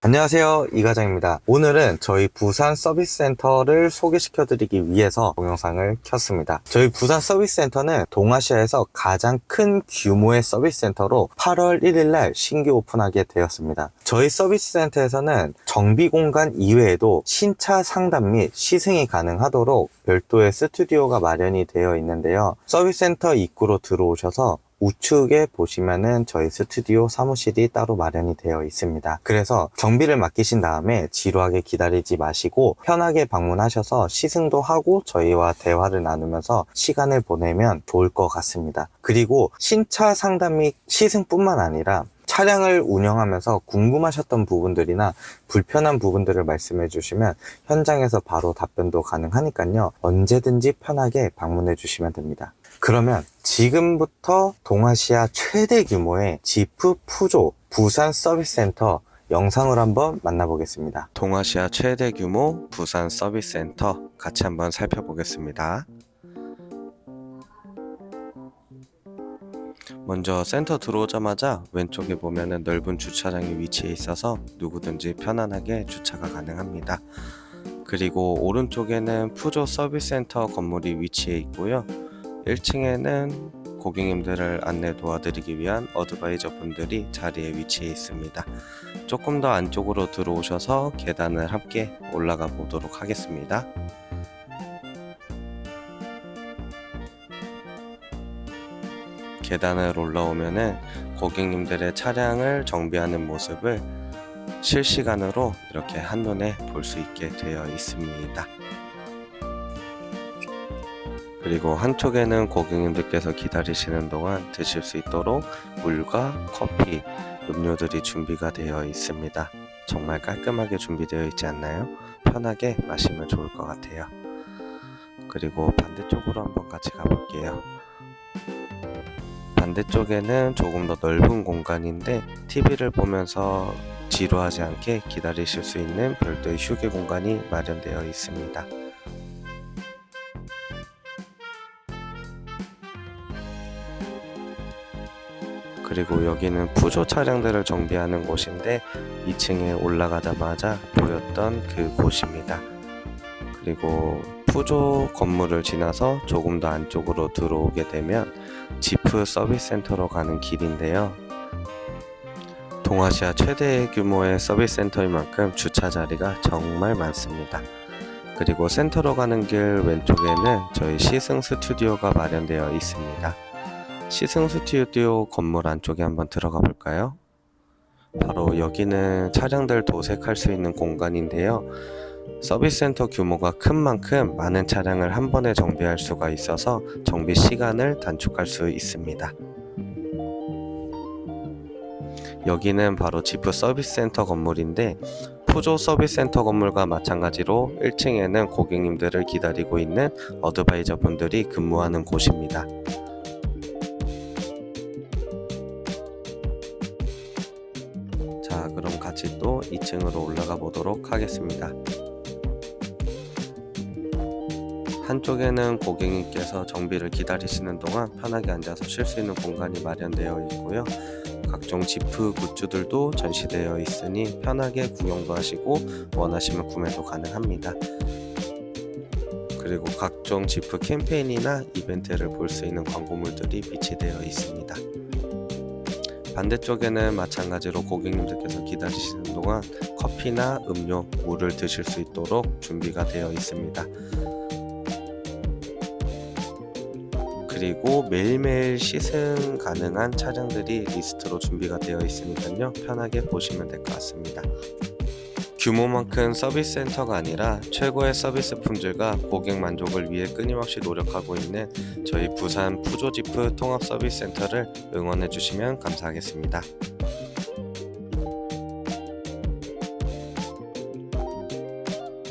안녕하세요. 이과장입니다. 오늘은 저희 부산 서비스센터를 소개시켜 드리기 위해서 동영상을 켰습니다. 저희 부산 서비스센터는 동아시아에서 가장 큰 규모의 서비스센터로 8월 1일날 신규 오픈하게 되었습니다. 저희 서비스센터에서는 정비 공간 이외에도 신차 상담 및 시승이 가능하도록 별도의 스튜디오가 마련이 되어 있는데요. 서비스센터 입구로 들어오셔서 우측에 보시면은 저희 스튜디오 사무실이 따로 마련이 되어 있습니다. 그래서 정비를 맡기신 다음에 지루하게 기다리지 마시고 편하게 방문하셔서 시승도 하고 저희와 대화를 나누면서 시간을 보내면 좋을 것 같습니다. 그리고 신차 상담 및 시승뿐만 아니라 차량을 운영하면서 궁금하셨던 부분들이나 불편한 부분들을 말씀해 주시면 현장에서 바로 답변도 가능하니까요. 언제든지 편하게 방문해 주시면 됩니다. 그러면 지금부터 동아시아 최대 규모의 지프 푸조 부산 서비스 센터 영상을 한번 만나보겠습니다. 동아시아 최대 규모 부산 서비스 센터 같이 한번 살펴보겠습니다. 먼저 센터 들어오자마자 왼쪽에 보면은 넓은 주차장이 위치해 있어서 누구든지 편안하게 주차가 가능합니다. 그리고 오른쪽에는 푸조 서비스 센터 건물이 위치해 있고요. 1층에는 고객님들을 안내 도와드리기 위한 어드바이저 분들이 자리에 위치해 있습니다. 조금 더 안쪽으로 들어오셔서 계단을 함께 올라가 보도록 하겠습니다. 계단을 올라오면은 고객님들의 차량을 정비하는 모습을 실시간으로 이렇게 한눈에 볼 수 있게 되어 있습니다. 그리고 한쪽에는 고객님들께서 기다리시는 동안 드실 수 있도록 물과 커피, 음료들이 준비가 되어 있습니다. 정말 깔끔하게 준비되어 있지 않나요? 편하게 마시면 좋을 것 같아요. 그리고 반대쪽으로 한번 같이 가볼게요. 반대쪽에는 조금 더 넓은 공간인데 TV를 보면서 지루하지 않게 기다리실 수 있는 별도의 휴게 공간이 마련되어 있습니다. 그리고 여기는 푸조 차량들을 정비하는 곳인데 2층에 올라가자마자 보였던 그 곳입니다. 그리고 푸조 건물을 지나서 조금 더 안쪽으로 들어오게 되면 지프 서비스 센터로 가는 길인데요. 동아시아 최대 규모의 서비스 센터인 만큼 주차 자리가 정말 많습니다. 그리고 센터로 가는 길 왼쪽에는 저희 시승 스튜디오가 마련되어 있습니다. 시승 스튜디오 건물 안쪽에 한번 들어가 볼까요? 바로 여기는 차량들 도색할 수 있는 공간인데요. 서비스 센터 규모가 큰 만큼 많은 차량을 한 번에 정비할 수가 있어서 정비 시간을 단축할 수 있습니다. 여기는 바로 지프 서비스 센터 건물인데 푸조 서비스 센터 건물과 마찬가지로 1층에는 고객님들을 기다리고 있는 어드바이저 분들이 근무하는 곳입니다. 자, 그럼 같이 또 2층으로 올라가 보도록 하겠습니다. 한쪽에는 고객님께서 정비를 기다리시는 동안 편하게 앉아서 쉴 수 있는 공간이 마련되어 있고요. 각종 지프 굿즈들도 전시되어 있으니 편하게 구경도 하시고 원하시면 구매도 가능합니다. 그리고 각종 지프 캠페인이나 이벤트를 볼 수 있는 광고물들이 비치되어 있습니다. 반대쪽에는 마찬가지로 고객님들께서 기다리시는 동안 커피나 음료, 물을 드실 수 있도록 준비가 되어 있습니다. 그리고 매일매일 시승 가능한 차량들이 리스트로 준비가 되어 있으니까요. 편하게 보시면 될 것 같습니다. 규모만큼 서비스 센터가 아니라 최고의 서비스 품질과 고객 만족을 위해 끊임없이 노력하고 있는 저희 부산 푸조지프 통합 서비스 센터를 응원해 주시면 감사하겠습니다.